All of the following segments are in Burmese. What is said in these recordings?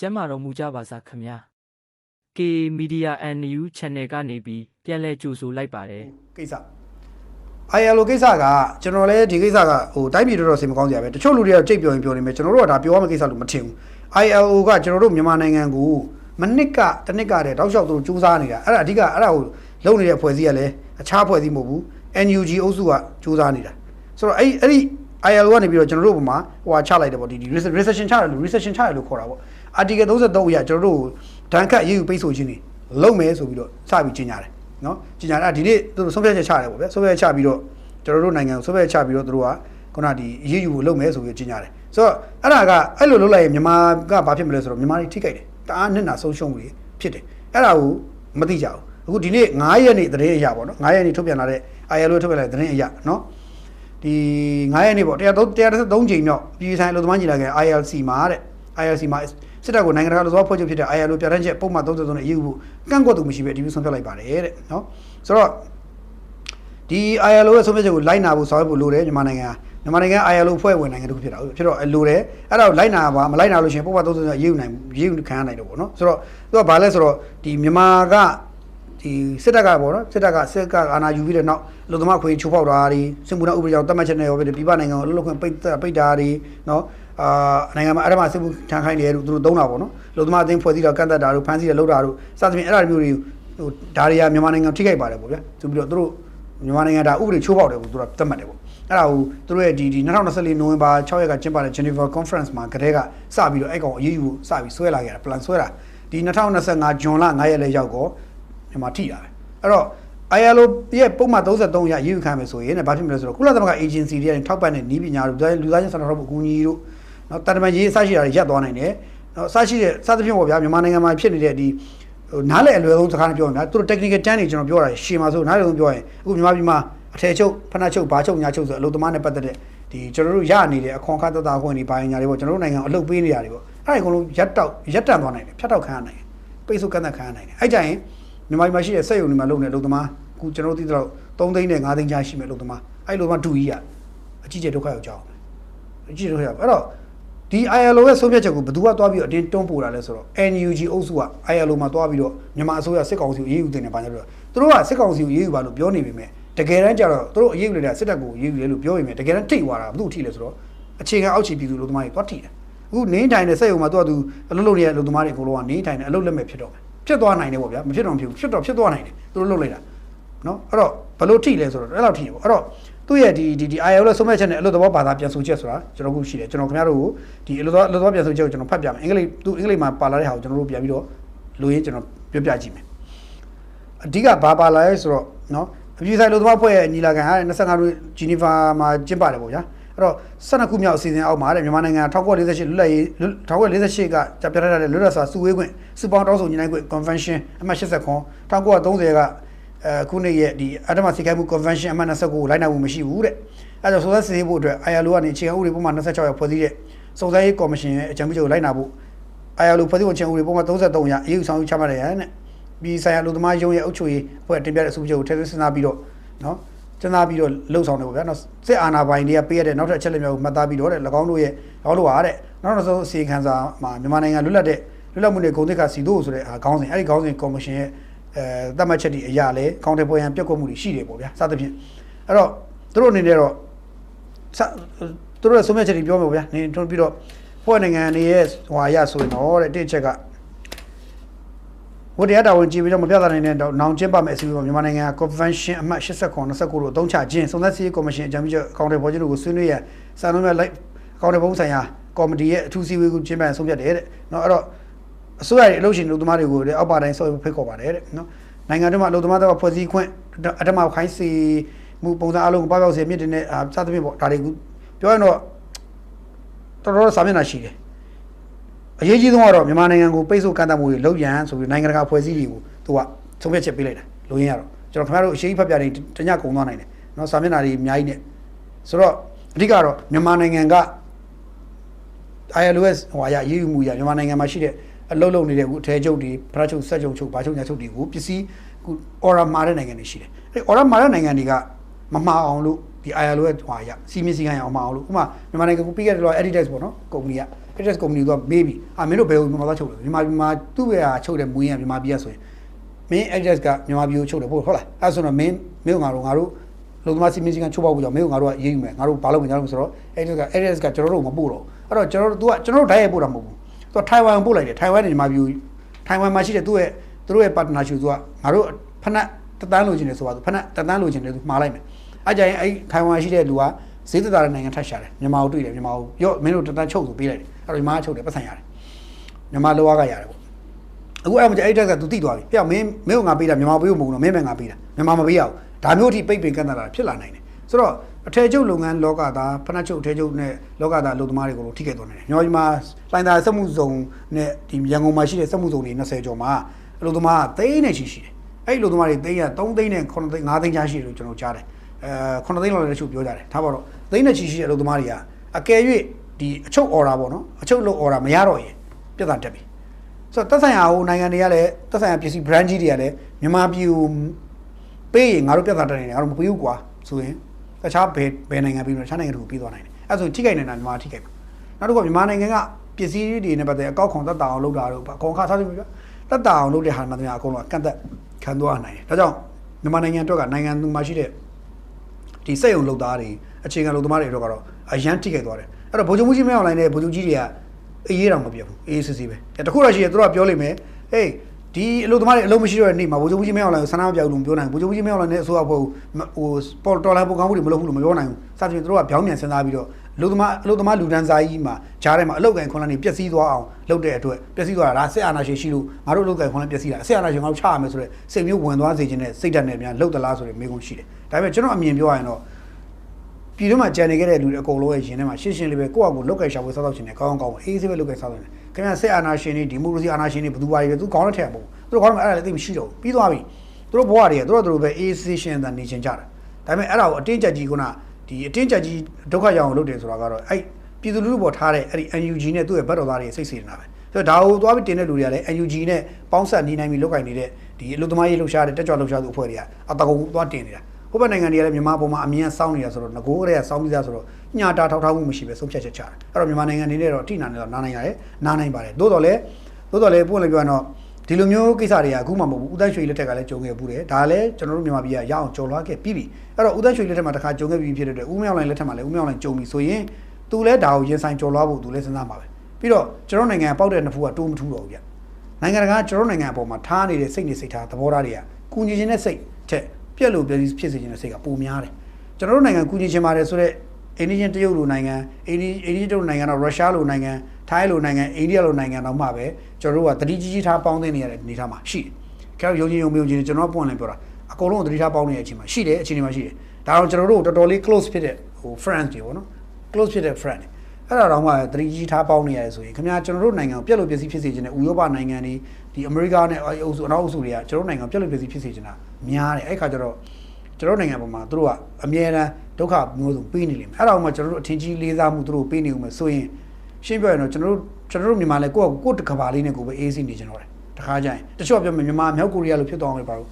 ကျမ်းမာတော်မူကြပါစားခင်ဗျာ K Media NU Channel ကနေပြီးပြန်လည်ကြိုဆိုလိုက်ပါတယ်ကိစ္စ ILO ကိစ္စကကျွန်တော်လည်းဒီကိစ္စကဟိုတိုင်းပြည်တော်တော်စိတ်မကောင်းကြပဲတချို့လူတွေကကြိတ်ပြောရင်ပြောနေမယ်ကျွန်တော်တို့ကဒါပြောရမယ့်ကိစ္စလို့မထင်ဘူး ILO ကကျွန်တော်တို့မြန်မာနိုင်ငံကိုမနစ်ကတနစ်ကတည်းတောက်လျှောက်သူတို့စူးစမ်းနေတာအဲ့ဒါအဓိကအဲ့ဒါကိုလုပ်နေတဲ့ဖွဲ့စည်းကလည်းအခြားဖွဲ့စည်းမဟုတ်ဘူး NUG အုပ်စုကစူးစမ်းနေတာဆိုတော့အဲ့အဲ့ဒီ ILO ကနေပြီးတော့ကျွန်တော်တို့ဘုံမှာဟိုဟာချလိုက်တယ်ပေါ့ဒီ recession ချတယ်လို့ recession ချတယ်လို့ခေါ်တာပေါ့ article 33အရကျွန်တော်တို့ဒဏ်ခတ်ရေးယူပိတ်ဆို့ခြင်းနေလုပ်မယ်ဆိုပြီးတော့စပြီးကြီးညာတယ်နော်ကြီးညာတာဒီနေ့သူတို့ဆုံးဖြတ်ချက်ချတယ်ပေါ့ဗျာဆုံးဖြတ်ချက်ချပြီးတော့ကျွန်တော်တို့နိုင်ငံကိုဆုံးဖြတ်ချက်ချပြီးတော့သူတို့ကခုနဒီရေးယူဖို့လုပ်မယ်ဆိုပြီးကြီးညာတယ်ဆိုတော့အဲ့ဒါကအဲ့လိုလုပ်လိုက်ရင်မြန်မာကဘာဖြစ်မလဲဆိုတော့မြန်မာတွေထိခိုက်တယ်တအားနစ်နာဆုံးရှုံးမှုတွေဖြစ်တယ်အဲ့ဒါကိုမသိကြဘူးအခုဒီနေ့9ရက်နေ့သတင်းအရာပေါ့နော်9ရက်နေ့ထုတ်ပြန်လာတဲ့ ILO ထုတ်ပြန်လာတဲ့သတင်းအရာနော်ဒီ9ရက်နေ့ပေါ့133ချိန်မြောက်ပြည်ဆိုင်အလို့သမားညီလာခံ ILC မှာတဲ့ ILC မှာ စစ်တပ်ကိုနိုင်ငံတကာလူသွားဖွဲ့ချုပ်ဖြစ်တဲ့ ILO ပြဋ္ဌာန်းချက်ပုံမှန်33နဲ့အရေးယူဖို့ကန့်ကွက်သူမရှိပဲဒီလိုဆုံးဖြတ်လိုက်ပါတယ်တဲ့နော်ဆိုတော့ဒီ ILO ရဲ့ဆုံးဖြတ်ချက်ကိုလိုက်နာဖို့ဆောင်ရွက်ဖို့လိုတယ်မြန်မာနိုင်ငံမြန်မာနိုင်ငံ ILO ဖွဲ့ဝင်နိုင်ငံတစ်ခုဖြစ်တာဖြစ်တော့လိုတယ်အဲ့ဒါကိုလိုက်နာပါမလိုက်နာလို့ရှိရင်ပုံမှန်33နဲ့အရေးယူနိုင်အရေးယူခံရနိုင်တော့ပေါ့နော်ဆိုတော့သူကဘာလဲဆိုတော့ဒီမြန်မာကဒီစစ်တပ်ကပေါ့နော်စစ်တပ်ကစစ်ကအာဏာယူပြီးတဲ့နောက်လူသမားခွေချိုးဖောက်တာတွေစစ်မှုထမ်းဥပဒေကြောင့်တတ်မှတ်ချက်နဲ့ရောပြည်ပနိုင်ငံကိုအလုပ်လုပ်ခွင့်ပိတ်ပိတ်တာတွေနော် အာနိုင်ငံမှာအဲ့ဒါမှစစ်မှုထမ်းခိုင်းတယ်လို့သူတို့သုံးတာပေါ့နော်လူသမားအသိဖွဲ့စည်းတာကန့်သက်တာတို့ဖမ်းဆီးတာလုပ်တာတို့စသဖြင့်အဲ့ဒါမျိုးတွေဟိုဒါတွေကမြန်မာနိုင်ငံထိခိုက်ပါတယ်ပေါ့ဗျာသူပြီးတော့သူတို့မြန်မာနိုင်ငံဒါဥပဒေချိုးဖောက်တယ်ကိုသူတို့သတ်မှတ်တယ်ပေါ့အဲ့ဒါကိုသူတို့ရဲ့ဒီဒီ2024နိုဝင်ဘာ6ရက်ကကျင်းပတဲ့ Geneva Conference မှာကတည်းကစပြီးတော့အဲ့ကောင်အရေးယူစပြီးဆွဲလာခဲ့တာ plan ဆွဲတာဒီ2025ဇွန်လ9ရက်လဲရောက်တော့မြန်မာထိတာပဲအဲ့တော့ ILO ရဲ့ပုံမှန်33ရရေးယူခံမယ်ဆိုရင်လည်းဘာဖြစ်မလဲဆိုတော့ကုလသမဂ္ဂ agency တွေကနေထောက်ပံ့တဲ့နည်းပညာတို့လူသားချင်းစာနာထောက်မှုအကူအညီတို့ နော်တန်တမန်ရေးအစရှိတာတွေရပ်သွားနိုင်တယ်နော်အစရှိတဲ့စသဖြင့်ပေါ့ဗျာမြန်မာနိုင်ငံမှာဖြစ်နေတဲ့ဒီဟိုနားလည်အလွယ်ဆုံးစကားနဲ့ပြောရင်ဗျာသူတို့ technical term တွေကျွန်တော်ပြောတာရှေ့မှာဆိုနားလည်ဆုံးပြောရင်အခုမြန်မာပြည်မှာအထည်ချုပ်ဖနာချုပ်ဘာချုပ်ညာချုပ်ဆိုအလုပ်သမားနဲ့ပတ်သက်တဲ့ဒီကျွန်တော်တို့ရနေတဲ့အခွန်အခါသက်သာခွင့်တွေဘာညာတွေပေါ့ကျွန်တော်တို့နိုင်ငံအလုပ်ပေးနေရတယ်ပေါ့အဲ့ဒါအကုန်လုံးရပ်တောက်ရပ်တန့်သွားနိုင်တယ်ဖြတ်တောက်ခံရနိုင်တယ်ပိတ်ဆို့ကန့်သတ်ခံရနိုင်တယ်အဲ့ကြရင်မြန်မာပြည်မှာရှိတဲ့စက်ရုံတွေမှာလုပ်နေတဲ့အလုပ်သမားအခုကျွန်တော်တို့သိတော့3သိန်းနဲ့5သိန်းကြားရှိမဲ့အလုပ်သမားအဲ့လိုမှဒူကြီးရအကြီးကျယ်ဒုက္ခရောက်ကြအောင်အကြီးကျယ်ဒုက္ခရောက်အဲ့တော့ ဒီ ILO ရဲ့ဆုံးဖြတ်ချက်ကိုဘယ်သူကသွားပြီးတော့အတင်းတွန်းပို့တာလဲဆိုတော့ NUG အုပ်စုက ILO မှာသွားပြီးတော့မြန်မာအစိုးရစစ်ကောင်စီကိုအေးအေးယူတင်နေပါကြပြီးတော့သူတို့ကစစ်ကောင်စီကိုအေးအေးယူပါလို့ပြောနေပေမဲ့တကယ်တမ်းကျတော့သူတို့အေးအေးယူလိုက်တာစစ်တပ်ကိုအေးအေးယူတယ်လို့ပြောပေမဲ့တကယ်တမ်းထိတ်သွားတာဘယ်သူထိလဲဆိုတော့အခြေခံအောက်ခြေပြည်သူလူသမားတွေသွားထိတယ်အခုနင်းထိုင်တဲ့စက်ရုံမှာသူကသူအလုပ်လုပ်နေတဲ့အလုပ်သမားတွေအကုန်လုံးကနင်းထိုင်တဲ့အလုပ်လက်မဲ့ဖြစ်တော့မယ်ဖြစ်သွားနိုင်တယ်ပေါ့ဗျာမဖြစ်တော့မဖြစ်ဘူးဖြစ်တော့ဖြစ်သွားနိုင်တယ်သူတို့လုပ်လိုက်တာနော်အဲ့တော့ဘလို့ထိလဲဆိုတော့အဲ့လောက်ထိတယ်ပေါ့အဲ့တော့ သူ့ရဲ့ဒီဒီဒီ IL လို့ဆုံးမဲ့ချက်နဲ့အလုပ်သဘောဘာသာပြန်ဆိုချက်ဆိုတာကျွန်တော်ခုရှိတယ်ကျွန်တော်ခင်ဗျားတို့ကိုဒီအလုပ်သဘောအလုပ်သဘောပြန်ဆိုချက်ကိုကျွန်တော်ဖတ်ပြမယ်အင်္ဂလိပ်သူအင်္ဂလိပ်မှာပါလာတဲ့ဟာကိုကျွန်တော်တို့ပြန်ပြီးတော့လူရင်းကျွန်တော်ပြောပြကြည့်မယ်အဓိကဘာပါလာလဲဆိုတော့နော်အပြည်ဆိုင်လူသမားဖွဲ့ရဲ့ညီလာခံဟာ25ရက်ဂျီနီဗာမှာကျင်းပတယ်ပေါ့ဗျာအဲ့တော့12ခုမြောက်အစီအစဉ်အောက်မှာတဲ့မြန်မာနိုင်ငံ1948လွတ်လပ်ရေး1948ကကြပြထားတဲ့လွတ်လပ်စွာစုဝေးခွင့်စုပေါင်းတောင်းဆိုညီနိုင်ခွင့် convention အမှတ်80ခွန်1930က အဲခုနှစ်ရဲ့ဒီအတ္တမစိတ်ခိုင်းမှု convention အမှတ်29ကိုလိုက်နိုင်မှုမရှိဘူးတဲ့အဲဒါဆိုတော့စစ်ဆေးဖို့အတွက် ILO ကနေအခြေခံဥပဒေပုံမှန်26ရောက်ဖွဲ့စည်းတဲ့စုံစမ်းရေးကော်မရှင်ရဲ့အကြံပြုချက်ကိုလိုက်နာဖို့ ILO ဖွဲ့စည်းပုံချင်းဥပဒေပုံမှန်33ရအရေးယူဆောင်ယူချမှတ်ရတဲ့ပြည်ဆိုင်ရာလူသမားရုံးရဲ့အုပ်ချုပ်ရေးအဖွဲ့တင်ပြတဲ့အစုပ်ချုပ်ကိုထည့်သွင်းစဉ်းစားပြီးတော့နော်စဉ်းစားပြီးတော့လှုပ်ဆောင်တယ်ပေါ့ဗျာနော်စစ်အာဏာပိုင်တွေကပေးရတဲ့နောက်ထပ်အချက်လက်များကိုမှတ်သားပြီးတော့တဲ့၎င်းတို့ရဲ့၎င်းတို့ဟာတဲ့နောက်နောက်ဆုံးအစီအခံစာမှာမြန်မာနိုင်ငံလွတ်လပ်တဲ့လွတ်လပ်မှုနဲ့ဂုဏ်သိက္ခာစီတို့ဆိုတဲ့အာခေါင်းစဉ်အဲ့ဒီခေါင်းစဉ်ကော်မရှင်ရဲ့ အဲသတ်မှတ်ချက်တွေအရာလဲကောင်းတဲ့ပေါ်ရန်ပြက်ကွက်မှုတွေရှိတယ်ပေါ့ဗျာစသဖြင့်အဲ့တော့သူတို့အနေနဲ့တော့စသူတို့ရဲ့ဆုံးဖြတ်ချက်တွေပြောမယ်ဗျာနေထွန်းပြီးတော့ဖွဲ့နိုင်ငံတွေရဲ့ဟိုအရာဆိုရင်တော့တဲ့တစ်ချက်ကဝတ္တရားတာဝန်ကြည့်ပြီးတော့မပြသနိုင်တဲ့နောင်ကျင်းပမယ်အစည်းအဝေးမှာမြန်မာနိုင်ငံ Convention အမှတ်89 29တို့အသုံးချခြင်းစုံစမ်းစစ်ရေးကော်မရှင်အကြံပြုချက်အကောင့်တွေပေါ်ခြင်းတို့ကိုဆွေးနွေးရန်စာလုံးများလိုက်အကောင့်တွေပုံဆိုင်ရာကော်မတီရဲ့အထူးစည်းဝေးကိုကျင်းပဆုံးဖြတ်တယ်တဲ့เนาะအဲ့တော့ အစိုးရရဲ့အလုပ်ရှင်လူသမားတွေကိုလည်းအောက်ပါတိုင်းဆော်ဖိတ်ခေါ်ပါတယ်တဲ့နော်နိုင်ငံတော်မှာအလုပ်သမားတွေကဖွဲ့စည်းခွင့်အထမခိုင်းစီမှုပုံစံအလုံးပေါက်ပေါက်စီမြင့်တင်တဲ့စသဖြင့်ပေါ့ဒါတွေကပြောရင်တော့တော်တော်စာမျက်နှာရှိတယ်အရေးကြီးဆုံးကတော့မြန်မာနိုင်ငံကိုပိတ်ဆို့ကန့်သတ်မှုတွေလုပ်ရန်ဆိုပြီးနိုင်ငံတကာဖွဲ့စည်းတွေကိုသူကဆုံးဖြတ်ချက်ပေးလိုက်တာလူရင်းရတော့ကျွန်တော်ခင်ဗျားတို့အရှိတ်ဖက်ပြတွေတညကုံသွားနိုင်တယ်နော်စာမျက်နှာတွေအများကြီးနဲ့ဆိုတော့အဓိကတော့မြန်မာနိုင်ငံက ILOS ဟိုအရရေးယူမှုရမြန်မာနိုင်ငံမှာရှိတဲ့ အလုပ်လုပ်နေတဲ့အခုအထည်ချုပ်တွေဖရချုပ်ဆက်ချုပ်ချုပ်ဘာချုပ်ညာချုပ်တွေကိုပစ္စည်းအခု order မှာတဲ့နိုင်ငံတွေရှိတယ်အဲ order မှာတဲ့နိုင်ငံတွေကမမှားအောင်လို့ဒီ ILO ရဲ့ဟိုအရာစီမင်းစီကံရအောင်မအောင်လို့ဥပမာမြန်မာနိုင်ငံကိုပြီးခဲ့တဲ့တော့ Adidas ပေါ့နော်ကုမ္ပဏီက ATS company ကမေးပြီအာမင်းတို့ဘယ်ကိုမြန်မာသားချုပ်လဲမြန်မာပြည်မှာသူ့ရဲ့ချုပ်တဲ့မွေးရမြန်မာပြည်ရဆိုရင်မင်း ATS ကမြန်မာပြည်ကိုချုပ်တယ်ဟုတ်ဟုတ်လားအဲ့ဆိုတော့မင်းမင်းတို့ငါတို့ငါတို့လုံသမားစီမင်းစည်းကချုပ်ပေါက်ဖို့ကြောင့်မင်းတို့ငါတို့ကရေးယူမယ်ငါတို့ဘာလုပ်မကြလို့ဆိုတော့ ATS က ATS ကကျွန်တော်တို့မပို့တော့အဲ့တော့ကျွန်တော်တို့ तू ကကျွန်တော်တို့ဓာတ်ရိုက်ပို့တာမဟုတ်ဘူး तू ထိုင်ဝမ်ပို့လိုက်တယ်ထိုင်ဝမ်နဲ့မြန်မာပြည်ထိုင်ဝမ်မှာရှိတဲ့သူ့ရဲ့သူတို့ရဲ့ partnership သူကငါတို့ဖက်နက်တတန်းလိုချင်တယ်ဆိုပါသူဖက်နက်တတန်းလိုချင်တယ်သူမှားလိုက်မယ်အဲ့ကြရင်အဲ့ထိုင်ဝမ်ရှိတဲ့လူကဈေးသက်သာတဲ့နိုင်ငံထပ်ရှာတယ်မြန်မာကိုတွေ့တယ်မြန်မာကိုရော့မင်းတို့တတန်းချုပ်ဆိုပေးလိုက်တယ်အဲ့တော့မြန်မာကချုပ်တယ်ပတ်စံရတယ်မြန်မာလောကကရတယ်ပေါ့အခုအဲ့မှာအဲ့တက်ကသူတိသွားပြီပြောင်းမင်းမင်းကငါပေးတာမြန်မာပေးဖို့မဟုတ်ဘူးနော်မင်းပဲငါပေးတာမြန်မာမပေးရဘူးဒါမျိုးအထိပိတ်ပင်ကန့်သတ်တာဖြစ်လာနိုင်တယ်ဆိုတော့ အထည်ချုပ်လုပ်ငန်းလောကသားဖဏချုပ်အထည်ချုပ်နဲ့လောကသားအလုပ်သမားတွေကိုထိခိုက်သွားနိုင်တယ်။ညောဒီမှာလိုင်းသားစက်မှုဇုံနဲ့ဒီရန်ကုန်မှာရှိတဲ့စက်မှုဇုံတွေ20ကျော်မှာအလုပ်သမားသိန်းနဲ့ရှိရှိတယ်။အဲ့ဒီအလုပ်သမားတွေသိန်းရ3သိန်းနဲ့9သိန်း5သိန်းချားရှိတယ်လို့ကျွန်တော်ကြားတယ်။အဲ9သိန်းလောက်လည်းတချို့ပြောကြတယ်။ထားပါတော့သိန်းနဲ့ချီရှိတဲ့အလုပ်သမားတွေကအကယ်၍ဒီအချုပ် order ပေါ့နော်။အချုပ်လုပ် order မရတော့ရင်ပြဿနာတက်ပြီ။ဆိုတော့တက်ဆိုင်ရာဟိုနိုင်ငံတွေကလည်းတက်ဆိုင်ရာပစ္စည်း brand ကြီးတွေကလည်းမြန်မာပြည်ကိုပေးရင်ငါတို့ပြဿနာတက်နေတယ်ငါတို့မပေးဘူးကွာဆိုရင် တခြားဘယ်ဘယ်နိုင်ငံပြီးတော့တခြားနိုင်ငံတွေကိုပြီးသွားနိုင်တယ်အဲဆိုထိခိုက်နေတာမြန်မာထိခိုက်မှာနောက်တစ်ခုကမြန်မာနိုင်ငံကပစ္စည်းတွေနဲ့ပတ်သက်အကောက်ခွန်သက်တာအောင်လုပ်တာတို့အကောင်ခါသားတွေပြသက်တာအောင်လုပ်တဲ့ဟာမှတည်းအကုန်လုံးကန့်သက်ခံသွားနိုင်တယ်ဒါကြောင့်မြန်မာနိုင်ငံအတွက်ကနိုင်ငံသူမှာရှိတဲ့ဒီစက်ရုံလုပ်သားတွေအခြေခံလုပ်သမားတွေအတွက်ကတော့အရန်ထိခိုက်သွားတယ်အဲ့တော့ဗိုလ်ချုပ်မှုကြီးမင်းအောင်လိုင်းနဲ့ဗိုလ်ချုပ်ကြီးတွေကအေးအေးတောင်မပြတ်ဘူးအေးစစ်စစ်ပဲတခုတော့ရှိရသူတို့ကပြောလိမ့်မယ်ဟေး ဒီအလုပ်သမားတွေအလုပ်မရှိတော့တဲ့နေ့မှာဗိုလ်ချုပ်ကြီးမင်းအောင်လိုင်းကိုဆန္ဒမပြဘူးလို့မပြောနိုင်ဘူးဗိုလ်ချုပ်ကြီးမင်းအောင်လိုင်းနဲ့အစိုးရဖွဲ့ဟိုပေါ်တော်လိုင်းပုံကောင်းမှုတွေမလုပ်ဘူးလို့မပြောနိုင်ဘူးစသဖြင့်သူတို့ကပြောင်းပြန်စဉ်းစားပြီးတော့အလုပ်သမားအလုပ်သမားလူဒန်းစားကြီးမှာဂျားထဲမှာအလုပ်ကန်ခွန်လန်းနေပျက်စီးသွားအောင်လုပ်တဲ့အတွက်ပျက်စီးသွားတာဒါစစ်အာဏာရှင်ရှိလို့ငါတို့အလုပ်ကန်ခွန်လန်းပျက်စီးတာစစ်အာဏာရှင်ငါတို့ချရမယ်ဆိုတော့စိတ်မျိုးဝင်သွားစေခြင်းနဲ့စိတ်ဓာတ်နဲ့များလှုပ်သလားဆိုတဲ့မေးခွန်းရှိတယ်ဒါပေမဲ့ကျွန်တော်အမြင်ပြောရရင်တော့ပြည်တွင်းမှာကြံနေခဲ့တဲ့လူတွေအကုန်လုံးရဲ့ရင်ထဲမှာရှင်းရှင်းလေးပဲကိုယ့်အကူလုတ်ကင်ရှာဖွေစောက်ချင်တယ်ကောင်းကောင်းအေးဆေးပဲလုတ်ကင်စောက်ချင်တယ် ခင်ဗျာစစ်အာဏာရှင်တွေဒီမိုကရေစီအာဏာရှင်တွေဘယ်သူပါတွေလဲသူကောင်းတဲ့ထက်မဟုတ်ဘူးသူတို့ကောင်းတယ်အဲ့ဒါလည်းသိမရှိတော့ဘူးပြီးသွားပြီသူတို့ဘဝတွေကသူတို့တို့ပဲအေးဆေးရှင်းတဲ့နေချင်ကြတာဒါပေမဲ့အဲ့ဒါကိုအတင်းကြပ်ကြီးကုနာဒီအတင်းကြပ်ကြီးဒုက္ခရောက်အောင်လုပ်တယ်ဆိုတာကတော့အဲ့ပြည်သူလူထုပေါ်ထားတဲ့အဲ့ဒီ NUG နဲ့သူ့ရဲ့ဘတ်တော်သားတွေစိတ်စေနေတာပဲဆိုတော့ဒါကိုသွားပြီးတင်တဲ့လူတွေကလည်း NUG နဲ့ပေါင်းဆက်နေနိုင်ပြီးလုတ်ကင်နေတဲ့ဒီအလုပ်သမားရေးလှုပ်ရှားတဲ့တက်ကြွလှုပ်ရှားသူအဖွဲ့တွေကအတကုံသွားတင်နေတာ ဟိုဘက်နိုင်ငံတွေကလည်းမြန်မာပေါ်မှာအမြင်စောင်းနေတာဆိုတော့ငကိုးကလေးကစောင်းပြီးသားဆိုတော့ညတာထောက်ထားမှုမရှိပဲဆုံးဖြတ်ချက်ချတာအဲ့တော့မြန်မာနိုင်ငံအနေနဲ့တော့အထိနာနေတော့နားနိုင်ရတယ်နားနိုင်ပါတယ်သို့တော်လည်းသို့တော်လည်းပုံလည်းပြောရင်တော့ဒီလိုမျိုးကိစ္စတွေကအခုမှမဟုတ်ဘူးဦးတန်းရွှေလက်ထက်ကလည်းကြုံခဲ့ဘူးတယ်ဒါလည်းကျွန်တော်တို့မြန်မာပြည်ကရအောင်ကြုံလာခဲ့ပြီးပြီအဲ့တော့ဦးတန်းရွှေလက်ထက်မှာတစ်ခါကြုံခဲ့ပြီးဖြစ်တဲ့အတွက်ဦးမြောင်လိုင်းလက်ထက်မှာလည်းဦးမြောင်လိုင်းကြုံပြီဆိုရင်သူလည်းဒါကိုရင်ဆိုင်ကြော်လွှားဖို့သူလည်းစဉ်းစားမှာပဲပြီးတော့ကျွန်တော်နိုင်ငံပေါက်တဲ့နှစ်ဖူးကတိုးမထူးတော့ဘူးဗျနိုင်ငံတကာကျွန်တော်နိုင်ငံအပေါ်မှာထားနေတဲ့စိတ်နေစိတ်ထားသဘောထားတွေကကုညီခြင်းနဲ့စိတ်ချက် ပြက်လို့ပြည့်ဖြစ်စေခြင်းနဲ့စိတ်ကပိုများတယ်ကျွန်တော်တို့နိုင်ငံကုညီခြင်းပါတယ်ဆိုတော့အိန္ဒိယတရုတ်လိုနိုင်ငံအိန္ဒိအိန္ဒိယတရုတ်နိုင်ငံတော့ရုရှားလိုနိုင်ငံထိုင်းလိုနိုင်ငံအိန္ဒိယလိုနိုင်ငံတော့မှပဲကျွန်တော်တို့ကတတိကြီးကြီးထားပေါင်းသိနေရတဲ့အနေထားမှာရှိတယ်။ကျွန်တော်ယုံကြည်ယုံမယုံကြည်ကျွန်တော်ပွင့်လည်းပြောတာအကုန်လုံးတတိထားပေါင်းနေတဲ့အချိန်မှာရှိတယ်အချိန်တွေမှာရှိတယ်။ဒါတော့ကျွန်တော်တို့တော်တော်လေး close ဖြစ်တဲ့ဟို friends တွေပေါ့နော် close ဖြစ်တဲ့ friend တွေ အဲ့ဒါတော့မှတတိကြီးထားပေါင်းနေရတယ်ဆိုရင်ခင်ဗျာကျွန်တော်တို့နိုင်ငံကိုပြက်လို့ပျက်စီးဖြစ်စေခြင်းနဲ့ဥရောပနိုင်ငံတွေဒီအမေရိကနဲ့အုပ်စုအနောက်အုပ်စုတွေကကျွန်တော်တို့နိုင်ငံကိုပြက်လို့ပျက်စီးဖြစ်စေခြင်းတာများတယ်အဲ့ခါကျတော့ကျွန်တော်နိုင်ငံပေါ်မှာသူတို့ကအမြဲတမ်းဒုက္ခမျိုးစုံပေးနေလိမ့်မယ်အဲ့ဒါမှကျွန်တော်တို့အထင်ကြီးလေးစားမှုသူတို့ပေးနေဦးမယ်ဆိုရင်ရှင်းပြောရင်တော့ကျွန်တော်တို့ကျွန်တော်တို့မြန်မာလဲကိုယ့်ကိုယ့်တကဘာလေးနဲ့ကိုယ်ပဲအေးစိနေကြတော့တယ်တခါကျရင်တချို့ပြောမယ်မြန်မာမြောက်ကိုရီးယားလိုဖြစ်သွားမယ်ပါလို့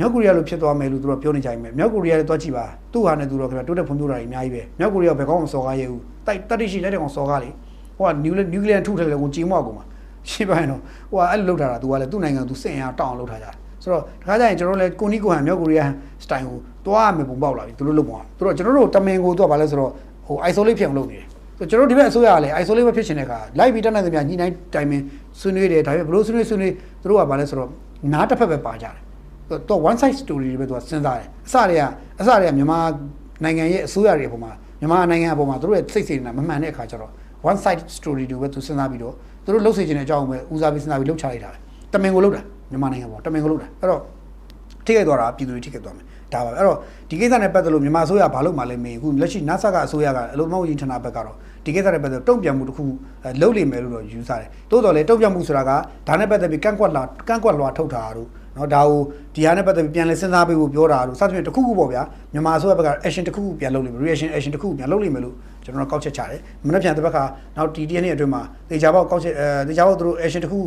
မြောက်ကိုရီးယားလိုဖြစ်သွားမယ်လို့သူတို့ပြောနေကြရင်မြောက်ကိုရီးယားလည်းတွားကြည့်ပါသူ့ဟာနဲ့သူတို့ခင်ဗျတိုးတက်ဖွံ့ဖြိုးတာတွေအများကြီးပဲမြောက်ကိုရီးယားဘယ်ကောင်းမှစော်ကားရဲဘူးတိုက်တက်တိရှိလက်တဲ့ကောင်စော်ကားလေဟိုကနျူနျူကလီးယားထုထတယ်လေကိုကြည်မောက်ကောင်မှာရှင်းပါရင်တော့ဟိုကအဲ့လိုလုပ်ထားတာသူကလည်းသူ့နိုင်ငံသူစင်ရတောင်းအောင်လုပ်ထားကြတယ်ဆိုတော့တခါကျရင်ကျွန်တော်လည်းကိုနီကိုဟန်မြောက်ကိုရီးယားစတိုင်ကိုတွားမယ်ပုံပေါက်လာပြီသူတို့လုပ်ပုံသူတို့ကျွန်တော်တို့တမင်ကိုသူကဘာလဲဆိုတော့ဟို isolate ဖြစ်အောင်လုပ်နေတယ်ဆိုကျွန်တော်ဒီဘက်အစိုးရကလည်း isolate ပဲဖြစ်ချင်တဲ့အခါ live ပြီးတက်နိုင်သမျှညှိနှိုင်းတိုင်ပင်ဆွေးနွေးတယ်ဒါပေမဲ့ဘလို့ဆွေးနွေးဆွေးနွေးသူတို့ကဘာလဲဆိုတော့နားတစ်ဖက်ပဲပါကြတယ် တော့ one side story တွေပဲသူကစဉ်းစားတယ်အစတွေကအစတွေကမြန်မာနိုင်ငံရဲ့အစိုးရတွေအပေါ်မှာမြန်မာနိုင်ငံအပေါ်မှာသူတို့ရဲ့စိတ်စေနေတာမမှန်တဲ့အခါကျတော့ one side story တွေပဲသူစဉ်းစားပြီးတော့သူတို့လှုပ်စေချင်တဲ့အကြောင်းပဲဦးစားပေးစဉ်းစားပြီးလှုပ်ချလိုက်တာပဲတမင်ကိုလှုပ်တာမြန်မာနိုင်ငံပေါ်တမင်ကိုလှုပ်တာအဲ့တော့ထိခိုက်သွားတာပြည်သူတွေထိခိုက်သွားမယ်ဒါပါပဲအဲ့တော့ဒီကိစ္စနဲ့ပတ်သက်လို့မြန်မာအစိုးရဘာလို့မှလည်းမေးအခုလက်ရှိ NASA ကအစိုးရကအလုံးမဟုတ်ရင်ဌာနဘက်ကတော့ ဒီကိစ္စနဲ့ပတ်သက်တုံ့ပြန်မှုတစ်ခုလုပ်လိမ့်မယ်လို့တော့ယူဆတယ်တိုးတော်လည်းတုံ့ပြန်မှုဆိုတာကဒါနဲ့ပတ်သက်ပြီးကန့်ကွက်လာကန့်ကွက်လွှာထုတ်တာတို့နော်ဒါကိုဒီဟာနဲ့ပတ်သက်ပြီးပြန်လဲစဉ်းစားပေးဖို့ပြောတာတို့စသဖြင့်တစ်ခုခုပေါ့ဗျာမြန်မာအစိုးရဘက်က action တစ်ခုခုပြန်လုပ်လိမ့်မယ် reaction action တစ်ခုခုပြန်လုပ်လိမ့်မယ်လို့ကျွန်တော်ကောက်ချက်ချတယ်မနေ့ပြန်တစ်ဘက်ကနောက်ဒီတရက်နေ့အတွင်းမှာတေချာပေါက်ကောက်ချက်အဲတေချာပေါက်သူတို့ action တစ်ခု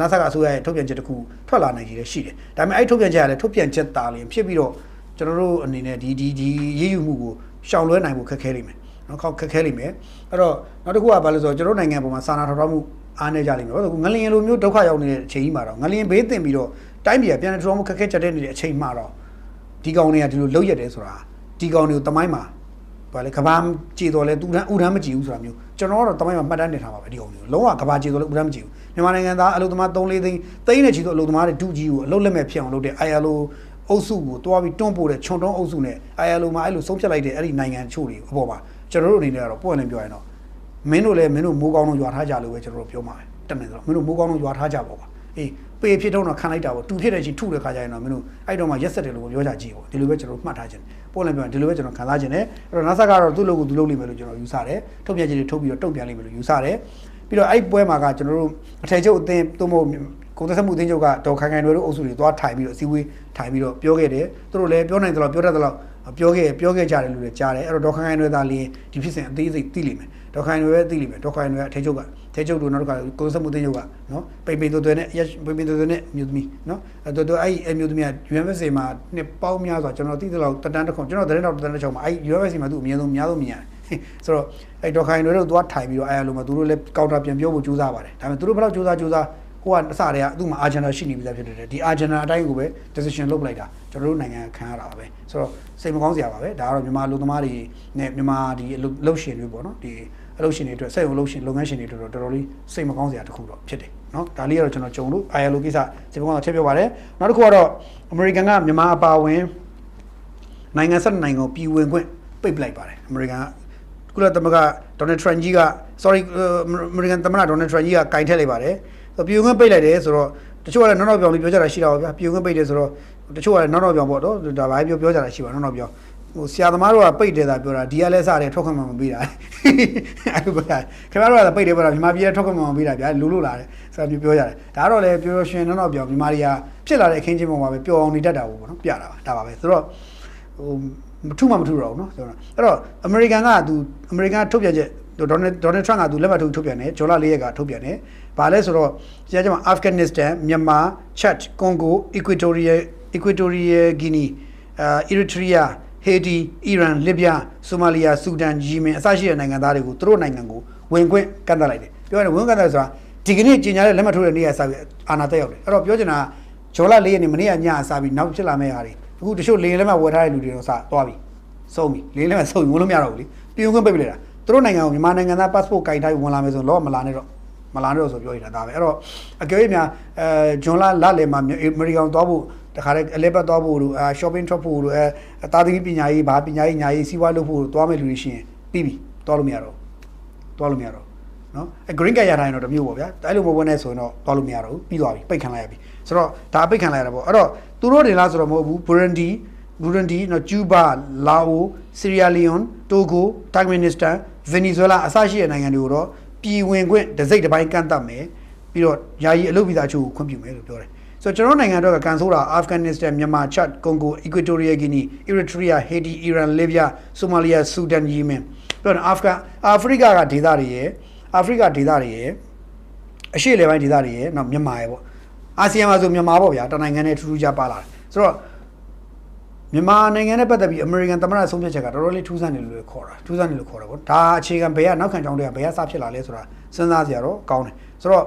နာဆာကအစိုးရရဲ့ထုတ်ပြန်ချက်တစ်ခုထွက်လာနိုင်ကြီးလည်းရှိတယ်ဒါပေမဲ့အဲ့ထုတ်ပြန်ချက်ကလည်းထုတ်ပြန်ချက်တာလင်းဖြစ်ပြီးတော့ကျွန်တော်တို့အနေနဲ့ဒီဒီဒီရေးယူမှုကိုရှောင်လွှဲနိုင်ဖို့ခက်ခဲလိမ့်မယ် နော်ခောက်ခက်ခဲလိမ့်မယ်အဲ့တော့နောက်တစ်ခုကဘာလဲဆိုတော့ကျွန်တော်နိုင်ငံပေါ်မှာစာနာထောက်ထားမှုအားနေကြလိမ့်မယ်ဘာလို့လဲငလျင်လိုမျိုးဒုက္ခရောက်နေတဲ့အချိန်ကြီးမှာတော့ငလျင်ဘေးတင်ပြီးတော့တိုင်းပြည်ကပြန်ထောက်မှုခက်ခဲကြတဲ့နေတဲ့အချိန်မှာတော့ဒီကောင်တွေကဒီလိုလှုပ်ရက်တယ်ဆိုတာဒီကောင်တွေကိုတမိုင်းမှာဘာလဲကဘာကြည်တော်လဲတူတန်းဥတန်းမကြည့်ဘူးဆိုတာမျိုးကျွန်တော်ကတော့တမိုင်းမှာမှတ်တမ်းတင်ထားပါပဲဒီကောင်တွေကိုလုံးဝကဘာကြည်တော်လဲဥတန်းမကြည့်ဘူးမြန်မာနိုင်ငံသားအလုပ်သမား3-4သိန်းသိန်းနဲ့ချီတော့အလုပ်သမားတွေဒုကြီးကိုအလုပ်လက်မဲ့ဖြစ်အောင်လုပ်တဲ့ ILO အုပ်စုကိုတွားပြီးတွန်းပို့တဲ့ခြုံတုံးအုပ်စုနဲ့ ILO မှာအဲ့လိုဆုံးဖြတ်လိုက်တဲ့အဲ့ဒီနိုင်ငံချို့တွေအပေါ်မှာ ကျွန်တော်တို့အနေနဲ့ကတော့ပွင့်လင်းပြောရင်တော့မင်းတို့လည်းမင်းတို့မိုးကောင်းလုံးရွာထားကြလို့ပဲကျွန်တော်တို့ပြောမှာပဲတက်နေတော့မင်းတို့မိုးကောင်းလုံးရွာထားကြပေါ့ကွာအေးပေဖြစ်တော့ခံလိုက်တာပေါ့တူဖြစ်တဲ့ချင်းထုတဲ့ခါကျရင်တော့မင်းတို့အဲ့တော့မှရက်ဆက်တယ်လို့ပြောကြကြည့်ပေါ့ဒီလိုပဲကျွန်တော်တို့မှတ်ထားခြင်းပွင့်လင်းပြောရင်ဒီလိုပဲကျွန်တော်ခံစားခြင်းနဲ့အဲ့တော့ NASA ကတော့သူ့လိုကိုသူလုပ်လိမ့်မယ်လို့ကျွန်တော်ယူဆတယ်ထုတ်ပြန်ခြင်းတွေထုတ်ပြီးတော့တုံ့ပြန်လိမ့်မယ်လို့ယူဆတယ်ပြီးတော့အဲ့ပွဲမှာကကျွန်တော်တို့အထည်ချုပ်အသင်းသို့မဟုတ်ကိုသက်မှုအသင်းချုပ်ကဒေါ်ခိုင်ခိုင်တွေတို့အုပ်စုတွေသွားထိုင်ပြီးတော့အစည်းအဝေးထိုင်ပြီးတော့ပြောခဲ့တယ်သူတို့လည်းပြောနိုင်တယ်လို့ပြောတတ်တယ်လို့ ပြောခဲ့ပြောခဲ့ကြတယ်လို့လည်းကြားတယ်အဲ့တော့ဒေါ်ခိုင်ခိုင်တွေသာလင်းဒီဖြစ်စဉ်အသေးစိတ်သိလိမ့်မယ်ဒေါ်ခိုင်တွေပဲသိလိမ့်မယ်ဒေါ်ခိုင်တွေကအထည်ချုပ်ကထည်ချုပ်တို့နောက်တစ်ခါကိုသက်မှုအသင်းချုပ်ကနော်ပိတ်ပိတ်သွဲသွဲနဲ့ရက်ပိတ်ပိတ်သွဲသွဲနဲ့မြို့သမီးနော်အဲ့တော့အဲ့အမြို့သမီးက UMSA မှာနှစ်ပေါင်းများစွာကျွန်တော်သိသလောက်တတန်းတစ်ခုကျွန်တော်သတင်းတော်တတန်းတစ်ချောင်းမှာအဲ့ UMSA မှာသူအမြဲဆုံးအများဆုံးမြင်ရတယ်ဆိုတော့အဲ့ဒေါ်ခိုင်တွေတို့သွားထိုင်ပြီးတော့အဲ့လိုမှာသူတို့လည်းကောက်တာပြန်ပြောဖို့ကြိုးစားပါတယ်ဒါပေမဲ့သူတို့ဘယ်တော့ကြိုးစားကြိုးစား ဟိုကအစတည်းကသူ့မှာအာဂျန်နာရှိနေပြီသားဖြစ်တယ်ဒီအာဂျန်နာအတိုင်းကိုပဲ decision လုပ်လိုက်တာကျွန်တော်တို့နိုင်ငံခံရတာပါပဲဆိုတော့စိတ်မကောင်းစရာပါပဲဒါကတော့မြန်မာလူသမားတွေနဲ့မြန်မာဒီအလုပ်ရှင်တွေပေါ့နော်ဒီအလုပ်ရှင်တွေအတွက်စိတ်အလုပ်ရှင်လုပ်ငန်းရှင်တွေအတွက်တော့တော်တော်လေးစိတ်မကောင်းစရာတစ်ခုတော့ဖြစ်တယ်နော်ဒါလေးကတော့ကျွန်တော်ကြုံလို့ ILO ကိစ္စစိတ်မကောင်းတာထည့်ပြောပါတယ်နောက်တစ်ခုကတော့အမေရိကန်ကမြန်မာအပါအဝင်နိုင်ငံဆက်နိုင်ငံကိုပြည်ဝင်ခွင့်ပိတ်ပလိုက်ပါတယ်အမေရိကန်ကကုလသမဂ္ဂဒေါ်နယ်ထရန့်ကြီးက sorry အမေရိကန်သမ္မတဒေါ်နယ်ထရန့်ကြီးကကင်ထည့်လိုက်ပါတယ် ပြည်ဝင်ခွင့်ပိတ်လိုက်တယ်ဆိုတော့တချို့ကလည်းနောက်နောက်ပြောင်လေးပြောကြတာရှိတာပါဗျာပြည်ဝင်ခွင့်ပိတ်တယ်ဆိုတော့တချို့ကလည်းနောက်နောက်ပြောင်ပေါ့နော်ဒါဘာပြောပြောကြတာရှိပါနောက်နောက်ပြောင်ဟိုဆရာသမားတို့ကပိတ်တယ်သာပြောတာဒီကလည်းစတယ်ထွက်ခွင့်မပေးတာအဲ့လိုပြောတာခင်ဗျားတို့ကပိတ်တယ်ပြောတာမြန်မာပြည်ကထွက်ခွင့်မပေးတာဗျာလူလို့လာတယ်ဆိုတော့ပြောကြတယ်ဒါကတော့လည်းပြောရှင်နောက်နောက်ပြောင်မြန်မာတွေကဖြစ်လာတဲ့အခင်းချင်းပုံမှာပဲပျော်အောင်နေတတ်တာပေါ့နော်ပြတာပါဒါပါပဲဆိုတော့ဟိုမထုမှမထုတော့ဘူးเนาะဆိုတော့အဲ့တော့အမေရိကန်ကသူအမေရိကန်ထုတ်ပြန်ချက် ဒေါ်နယ်ဒေါ်နယ်ထရန့်ကသူလက်မှတ်ထိုးထုတ်ပြန်တယ်ဂျော်လာ၄ရက်ကထုတ်ပြန်တယ်။ဘာလဲဆိုတော့ကြားကြမှာအာဖဂန်နစ္စတန်မြန်မာချက်ကွန်ဂိုအီကွေတိုရီယယ်အီကွေတိုရီယယ်ဂီနီအာအီရီထရီးယားဟေတီအီရန်လစ်ဗျာဆိုမာလီယာဆူဒန်ယီမင်အစရှိတဲ့နိုင်ငံသားတွေကိုသူတို့နိုင်ငံကိုဝင်ခွင့်ကန့်သတ်လိုက်တယ်။ပြောရင်ဝင်ခွင့်ကန့်သတ်ဆိုတာဒီကနေ့ကြီးညာတဲ့လက်မှတ်ထိုးတဲ့နေ့ကစပြီးအာဏာတက်ရောက်တယ်။အဲ့တော့ပြောချင်တာဂျော်လာ၄ရက်နေ့မနေ့ကညအစပြီးနောက်ဖြစ်လာမယ့်ဟာတွေအခုတချို့လေလက်မှတ်ဝယ်ထားတဲ့လူတွေတော့စသွားပြီ။ဆုံးပြီ။လေလက်မှတ်ဆုံးပြီဝင်လို့မရတော့ဘူးလေ။ပြည်ဝင်ခွင့်ပိတ်ပလိုက်တာ။ သူတို့နိုင်ငံကိုမြန်မာနိုင်ငံသား passport ကင်ထားပြီးဝင်လာမယ်ဆိုတော့လောမလာနဲ့တော့မလာနဲ့တော့ဆိုပြောရတာဒါပဲအဲ့တော့အကယ်၍များအဲဂျွန်လာလလယ်မှာအမေရိကန်သွားဖို့တခါတည်းအလဲပတ်သွားဖို့တို့အဲ shopping trip ဖို့တို့အဲတာသမီပညာရေးဘာပညာရေးညာရေးစီးပွားလုပ်ဖို့သွားမယ်လူတွေရှိရင်ပြီးပြီသွားလို့မရတော့သွားလို့မရတော့နော်အဲ green card ရထားရင်တော့တမျိုးပေါ့ဗျာအဲ့လိုမဝင်နဲ့ဆိုရင်တော့သွားလို့မရတော့ဘူးပြီးသွားပြီပိတ်ခံလိုက်ရပြီဆိုတော့ဒါပိတ်ခံလိုက်ရတာပေါ့အဲ့တော့သူတို့တင်လားဆိုတော့မဟုတ်ဘူး Burundi Burundi နော်ကျူးဘာလာအိုဆီရီယာလီယွန်တိုဂိုတာဂမင်နစ္စတန် ဗင်နီဇွဲလားအစရှိတဲ့နိုင်ငံတွေကိုတော့ပြည်ဝင်ခွင့်တစ်စိတ်တစ်ပိုင်းကန့်သတ်မယ်ပြီးတော့ယာယီအလုပ်ဗီဇာချို့ကိုခွင့်ပြုမယ်လို့ပြောတယ်ဆိုတော့ကျွန်တော်နိုင်ငံတော့ကန်ဆိုးတာအာဖဂန်နစ္စတန်မြန်မာချတ်ကွန်ဂိုအီကွေတိုရီယာဂီနီအီရီထရီးယားဟေတီအီရန်လစ်ဗျာဆိုမာလီယာဆူဒန်ယီမင်ပြောတော့အာဖဂန်အာဖရိကကဒေသတွေရဲ့အာဖရိကဒေသတွေရဲ့အရှေ့လေပိုင်းဒေသတွေရဲ့နောက်မြန်မာရဲ့ပေါ့အာဆီယံမှာဆိုမြန်မာပေါ့ဗျာတနိုင်ငံနဲ့ထူးထူးခြားပါလာတယ်ဆိုတော့ မြန်မာနိုင်ငံနဲ့ပတ်သက်ပြီးအမေရိကန်သမ္မတဆုံးဖြတ်ချက်ကတော်တော်လေးထူးဆန်းတယ်လို့ခေါ်တာထူးဆန်းတယ်လို့ခေါ်တာပေါ့ဒါအခြေခံဘယ်ကနောက်ခံကြောင်းတွေကဘယ်ကစဖြစ်လာလဲဆိုတာစဉ်းစားစရာတော့ကောင်းတယ်ဆိုတော့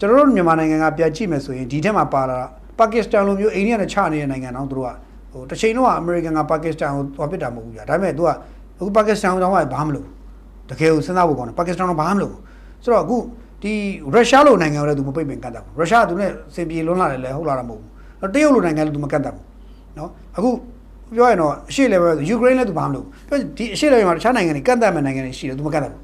ကျွန်တော်တို့မြန်မာနိုင်ငံကပြန်ကြည့်မယ်ဆိုရင်ဒီထက်မှာပါလာပါကစ္စတန်လိုမျိုးအိန္ဒိယနဲ့ချနေတဲ့နိုင်ငံတောင်သူတို့ကဟိုတစ်ချိန်တော့အမေရိကန်ကပါကစ္စတန်ကိုသွားပစ်တာမဟုတ်ဘူးကြာဒါပေမဲ့သူကအခုပါကစ္စတန်တော့ဘာမှမလုပ်တကယ်ကိုစဉ်းစားဖို့ကောင်းတယ်ပါကစ္စတန်တော့ဘာမှမလုပ်ဆိုတော့အခုဒီရုရှားလိုနိုင်ငံကိုလည်းသူမပိတ်ပင်ကန့်တတ်ဘူးရုရှားကသူနဲ့စင်ပြေလွန်းလာတယ်လေဟုတ်လားတော့မဟုတ်ဘူးတရုတ်လိုနိုင်ငံလည်းသူမကန့်တတ်ဘူး နော်အခုပြောရရင်တော့အရှေ့လေပဲယူကရိန်းလည်းသူဘာမှမလုပ်ဘူးပြောဒီအရှေ့လေမှာတခြားနိုင်ငံတွေကန့်တတ်မဲ့နိုင်ငံတွေရှိတယ်သူမကန့်တတ်ဘူး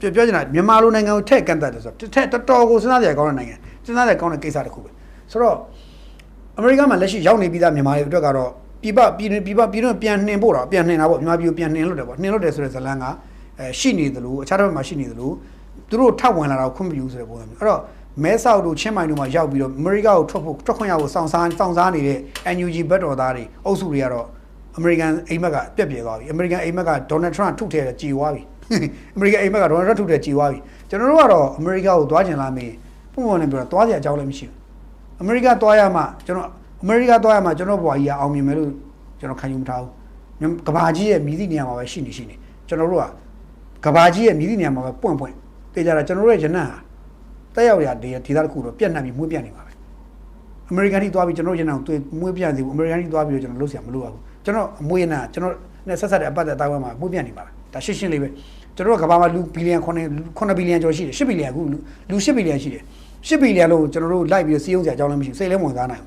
ပြောပြောချင်တာမြန်မာလိုနိုင်ငံကိုထက်ကန့်တတ်တယ်ဆိုတော့ထက်တော်တော်ကိုစဉ်းစားကြရကောင်းတဲ့နိုင်ငံစဉ်းစားကြရကောင်းတဲ့ကိစ္စတစ်ခုပဲဆိုတော့အမေရိကန်မှာလက်ရှိရောက်နေပြီးသားမြန်မာတွေအတွက်ကတော့ပြပပြည်ပြပပြည်တော့ပြန်နှင်ဖို့တော့ပြန်နှင်တာပေါ့မြန်မာပြည်ကိုပြန်နှင်လို့တယ်ပေါ့နှင်လို့တယ်ဆိုတဲ့ဇလန်းကအဲရှိနေသလိုအခြားတစ်ဘက်မှာရှိနေသလိုသူတို့ထပ်ဝင်လာတော့ခွင့်မပြုဆိုတဲ့ပုံစံမျိုးအဲ့တော့ မဲဆောက်တို့ချင်းမိုင်တို့မှာရောက်ပြီးတော့အမေရိကကိုထွက်ဖို့ထွက်ခွင့်ရဖို့စောင့်စားစောင့်စားနေတဲ့ NUG ဘက်တော်သားတွေအုပ်စုတွေကတော့အမေရိကန်အိမ်မက်ကပြက်ပြဲသွားပြီအမေရိကန်အိမ်မက်ကဒေါ်နယ်ထရန့်ထုတ်ထည့်ကြည်သွားပြီအမေရိကန်အိမ်မက်ကဒေါ်နယ်ထရန့်ထုတ်ထည့်ကြည်သွားပြီကျွန်တော်တို့ကတော့အမေရိကကိုသွားကျင်လာမေးပုံမှန်နဲ့ပြောတာသွားစရာအကြောင်းလည်းမရှိဘူးအမေရိကသွားရမှကျွန်တော်အမေရိကသွားရမှကျွန်တော်ဘွားကြီးကအောင်မြင်မယ်လို့ကျွန်တော်ခံယူမထားဘူးကဘာကြီးရဲ့မြည်သည့်နေရာမှာပဲရှိနေရှိနေကျွန်တော်တို့ကကဘာကြီးရဲ့မြည်သည့်နေရာမှာပဲပွင့်ပွင့်တေးကြတာကျွန်တော်တို့ရဲ့ဂျနတ်ဟာ တက်ရောက်ရဒေဒေသတစ်ခုတော့ပြက်နှံ့ပြီးမွေးပြန့်နေပါပဲအမေရိကန်ထိသွားပြီးကျွန်တော်တို့ဂျနတ်ကိုတွေ့မွေးပြန့်စီဘူးအမေရိကန်ထိသွားပြီးတော့ကျွန်တော်လှုပ်ရှားမလုပ်ရဘူးကျွန်တော်အမွေးနာကျွန်တော်နဲ့ဆက်ဆက်တဲ့အပတ်သက်တာဝန်မှာမွေးပြန့်နေပါလားဒါရှင်းရှင်းလေးပဲကျွန်တော်တို့ကဘာမှာလူဘီလီယံ9 9ဘီလီယံကျော်ရှိတယ်10ဘီလီယံအခုလူလူ10ဘီလီယံရှိတယ်10ဘီလီယံလုံးကျွန်တော်တို့လိုက်ပြီးစီးအောင်စရာအကြောင်းလည်းမရှိဘူးစိတ်လည်းဝင်စားနိုင်